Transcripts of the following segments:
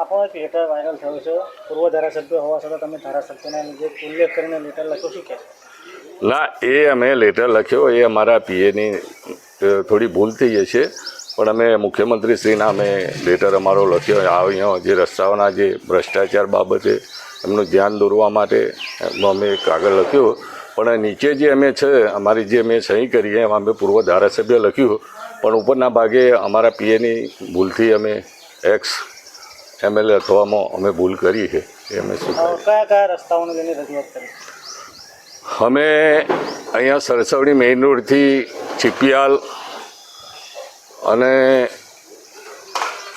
આપણો એક letter viral થયો છે. પૂર્વ ધારાસભ્ય હોવા છતાં તમે ધારાસભ્યના લીધે ઉલ્લેખ કરીને લેટર લખ્યો શું કે ના, એ અમે લેટર લખ્યો, એ અમારા પીએની થોડી ભૂલ થઈ જશે. પણ અમે મુખ્યમંત્રીશ્રીના અમે લેટર અમારો લખ્યો. અહીંયા જે રસ્તાઓના જે ભ્રષ્ટાચાર બાબતે એમનું ધ્યાન દોરવા માટે અમે કાગળ લખ્યો. પણ નીચે જે અમે છે અમારી જે અમે સહી કરી એમાં અમે પૂર્વ ધારાસભ્ય લખ્યું પણ ઉપરના ભાગે અમારા પીએની ભૂલથી અમે એક્સ એમએલએ અથવામાં અમે ભૂલ કરી છે. એ અમે શું કયા કયા રસ્તાઓને લઈને રજૂઆત કરી? અમે અહીંયા સરસવડી મેઇન રોડથી ચીપિયાલ અને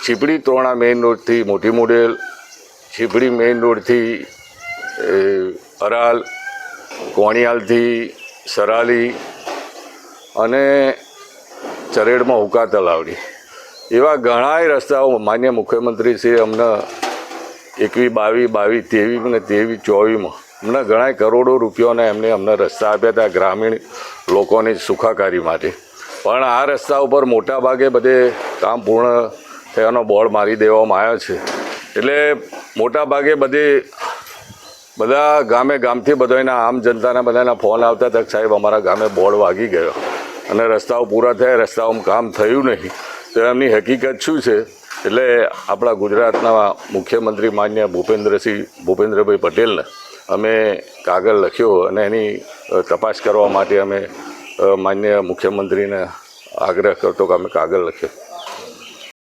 ચીપડી તોરણા મેઇન રોડથી મોટી મોડેલ ચીપડી મેઇન રોડથી અરાલ કોણિયાલથી સરાલી અને ચરેડમાં હુકા તલાવડી. એવા ઘણાય રસ્તાઓ માન્ય મુખ્યમંત્રી અમને એકવી, બાવી બાવી તેવી અને તેવી ચોવીમાં અમને ઘણા કરોડો રૂપિયાના એમને અમને રસ્તા આપ્યા હતા ગ્રામીણ લોકોની સુખાકારી માટે. પણ આ રસ્તા ઉપર મોટા ભાગે બધે કામ પૂર્ણ થયાનો બોર્ડ મારી દેવામાં આવ્યો છે. એટલે મોટા ભાગે બધે બધા ગામે ગામથી બધાના આમ જનતાના બધાના ફોન આવતા હતા સાહેબ, અમારા ગામે બોર્ડ વાગી ગયો અને રસ્તાઓ પૂરા થયા, રસ્તાઓમાં કામ થયું નહીં. તો એમની હકીકત શું છે? એટલે આપણા ગુજરાતના મુખ્યમંત્રી માન્ય ભૂપેન્દ્રસિંહ, ભૂપેન્દ્રભાઈ પટેલને અમે કાગળ લખ્યો અને એની તપાસ કરવા માટે અમે માન્ય મુખ્યમંત્રીને આગ્રહ કરતો કે અમે કાગળ લખ્યો.